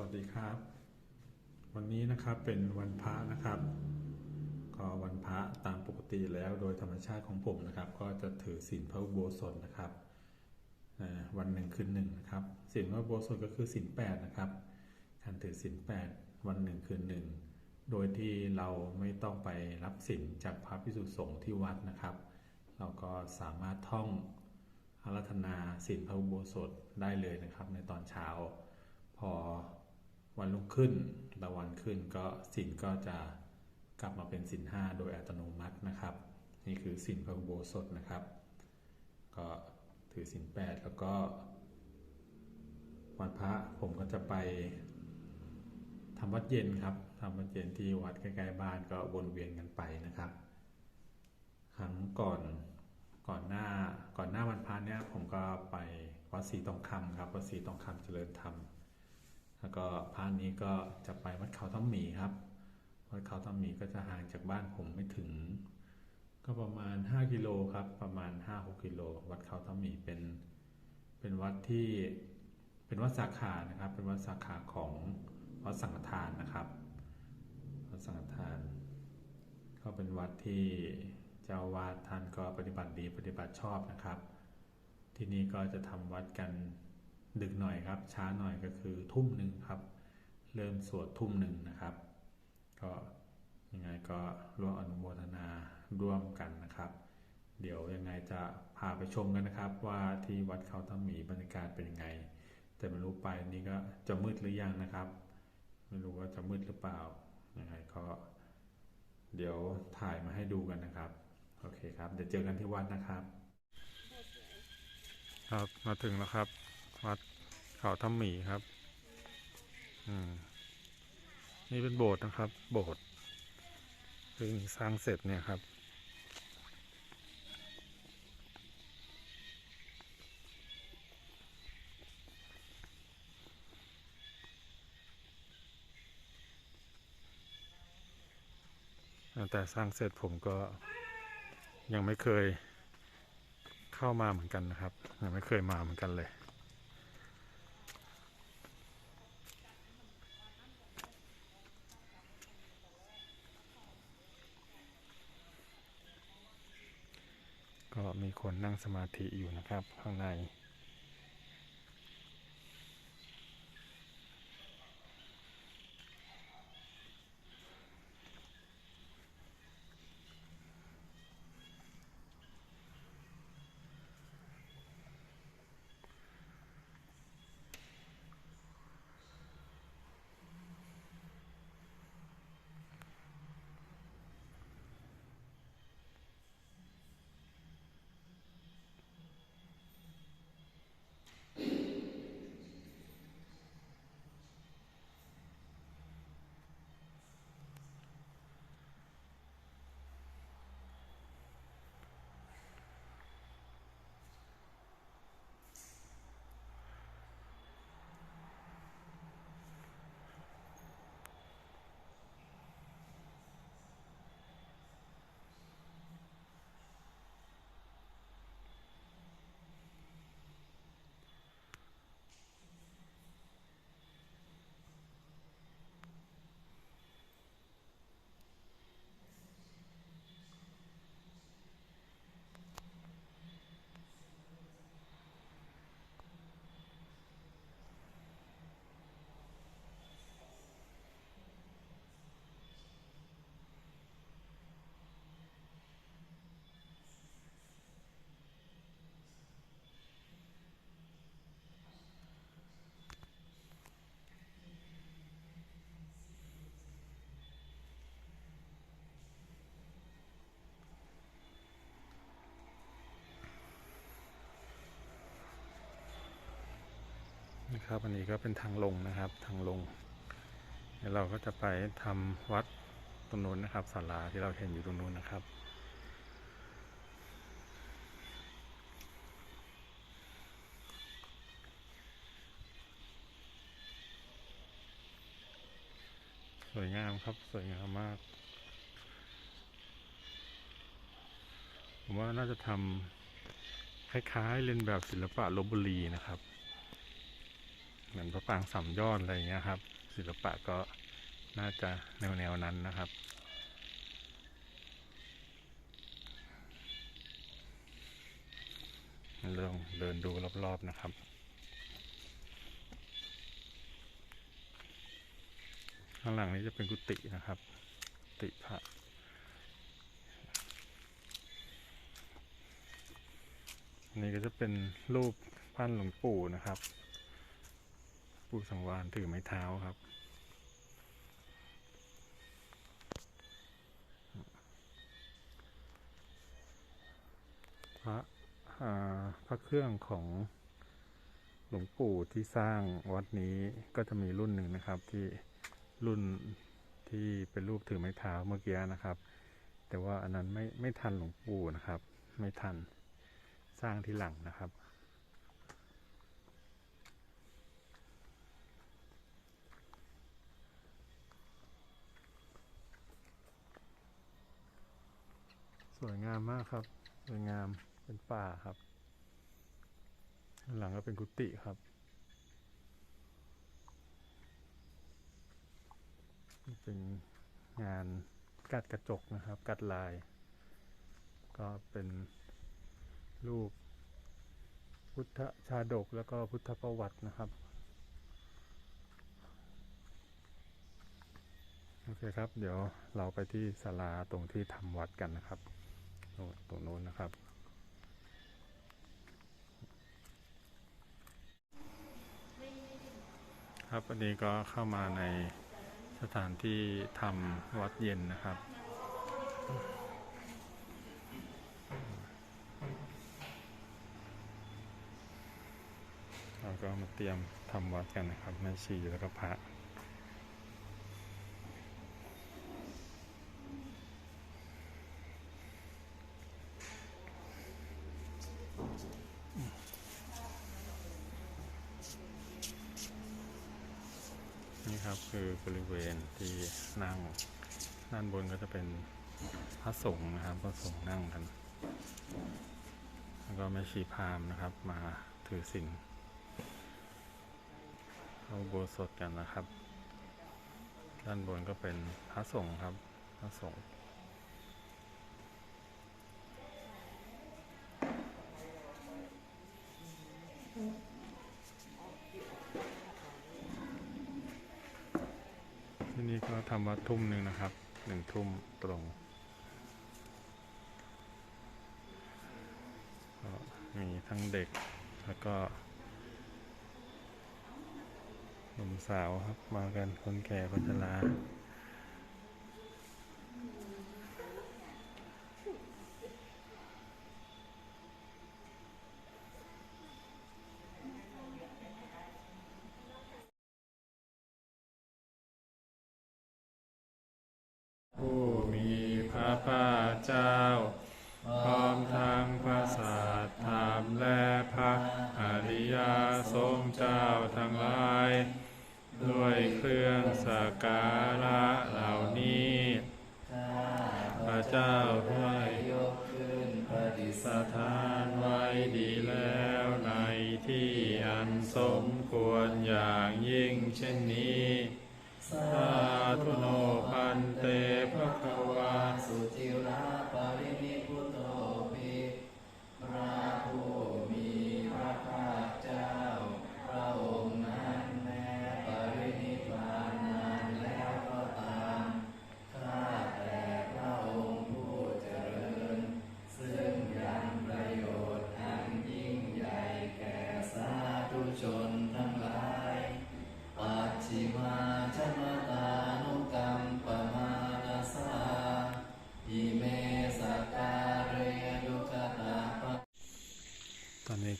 วัสดีครับ วันนี้นะครับเป็นวันพระนะครับ ก็วันพระตามปกติแล้วโดยธรรมชาติของผมนะครับ ก็จะถือศีลพระอุโบสถนะครับวันหนึ่งคืนหนึ่งนะครับศีลพระอุโบสถก็คือศีลแปดนะครับการถือศีลแปดวันหนึ่งคืนหนึ่งโดยที่เราไม่ต้องไปรับศีลจากพระพิสุสงฆ์ที่วัดนะครับ เราก็สามารถท่องอารัธนาศีลพระอุโบสถได้เลยนะครับ ในตอนเช้าพอ วันรุ่งขึ้นตะวันขึ้นก็สินก็จะกลับมาเป็นสินห้าโดยอัตโนมัตินะครับ นี่คือสินพระอุโบสถนะครับ ก็ถือสินแปดแล้วก็ วันพระผมก็จะไปทำวัดเย็นครับทำวัดเย็นที่วัดใกล้ๆบ้านก็วนเวียนกันไปนะครับ ครั้งก่อนก่อนหน้าก่อนหน้าวันพระเนี่ยผมก็ไปวัดศรีทองคำครับวัดศรีทองคำเจริญธรรม แล้วก็พระนี้ก็จะไปวัดเขาถ้ำหมีครับ วัดเขาถ้ำหมีก็จะห่างจากบ้านผมไม่ถึง ก็ประมาณ 5กิโลครับ ประมาณ 5-6กิโล วัดเขาถ้ำหมีเป็น เป็นวัดที่เป็นวัดสาขานะครับ เป็นวัดสาขาของวัดสังฆทานนะครับ วัดสังฆทาน ก็เป็นวัดที่เจ้าวาดท่านก็ปฏิบัติดีปฏิบัติชอบนะครับ ที่นี่ก็จะทำวัดกัน ดึกหน่อยครับ ช้าหน่อยก็คือทุ่มหนึ่งครับ เริ่มสวดทุ่มหนึ่งนะครับ ก็ยังไงก็ร่วมอนุโมทนาร่วมกันนะครับ เดี๋ยวยังไงจะพาไปชมกันนะครับ ว่าที่วัดเขาถ้ำหมีบรรยากาศเป็นยังไง แต่ไม่รู้ไปนี่ก็จะมืดหรือยังนะครับ ไม่รู้ว่าจะมืดหรือเปล่ายังไงก็เดี๋ยวถ่ายมาให้ดูกันนะครับ โอเคครับ เดี๋ยวเจอกันที่วัดนะครับ ครับมาถึงแล้วครับ วัดเขาถ้ำหมีครับ อืม นี่เป็นโบสถ์นะครับ โบสถ์เพิ่งสร้างเสร็จเนี่ยครับ แต่สร้างเสร็จผมก็ยังไม่เคยเข้ามาเหมือนกันนะครับ ยังไม่เคยมาเหมือนกันเลย ก็ มีคนนั่งสมาธิอยู่นะครับ ข้างใน นะครับอันนี้ก็เป็นทางลงนะครับทางลงเดี๋ยวเราก็จะไปทำวัดตรงนู้นนะครับศาลาที่เราเห็นอยู่ตรงนู้นนะครับสวยงามครับสวยงามมาก ผมว่าน่าจะทำคล้ายๆเล่นแบบศิลปะลบบุรีนะครับ เหมือนพระปรางสามยอดอะไรอย่างเงี้ยครับ ศิลปะก็น่าจะแนวแนวๆนั้นนะครับ ลองเดินดูรอบๆนะครับข้างหลังนี้จะเป็นกุฏินะครับกุฏิพระนนี้ก็จะเป็นรูปปั้นหลวงปู่นะครับ ปู่สังวานถือไม้เท้าครับ พระพระเครื่องของหลวงปู่ที่สร้างวัดนี้ก็จะมีรุ่นหนึ่งนะครับที่รุ่นที่เป็นรูปถือไม้เท้าเมื่อกี้นะครับ แต่ว่าอันนั้นไม่ไม่ทันหลวงปู่นะครับ ไม่ทันสร้างที่หลังนะครับ สวยงามมากครับ สวยงามเป็นป่าครับหลังก็เป็นกุฏิครับเป็นงานกัดกระจกนะครับ กัดลาย ก็เป็นรูปพุทธชาดกแล้วก็พุทธประวัตินะครับ โอเคครับ เดี๋ยวเราไปที่ศาลาตรงที่ทำวัดกันนะครับ โน่นตรงโน้นนะครับ ครับวันนี้ก็เข้ามาในสถานที่ทำวัดเย็นนะครับ เราก็มาเตรียมทำวัดกันนะครับแม่ชีแล้วก็พระ นี่ค บริเวณที่นั่งด้านบนก็จะเป็นพระสงฆ์นะครับพระสงฆ์นั่งกัน แล้วก็แม่ชีพามนะครับ มาถือศีลเข้าอุโบสถกันนะครับ ด้านบนก็เป็นพระสงฆ์ครับพระสงฆ์ ที่นี่ก็ทำวัดทุ่มหนึ่งนะครับหนึ่งทุ่มตรงก็มีทั้งเด็กแล้วก็หนุ่มสาวครับมากันคนแก่คนชรา สักการะเหล่านี้พระเจ้าได้ยกขึ้นประดิษฐานไว้ดีแล้วในที่อันสมควรอย่างยิ่งเช่นนี้ สาธุโนพันเตพระคะวา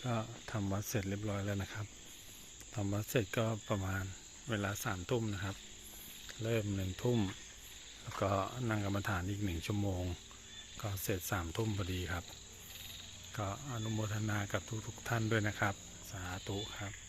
ก็ทำวัดเสร็จเรียบร้อยแล้วนะครับทำวัดเสร็จก็ประมาณเวลาสามทุ่มนะครับ เริ่มหนึ่งทุ่มแล้วก็นั่งกรรมฐานอีกหนึ่งชั่วโมง ก็เสร็จสามทุ่มพอดีครับ ก็อนุโมทนากับทุกๆท่านด้วยนะครับ สาธุครับ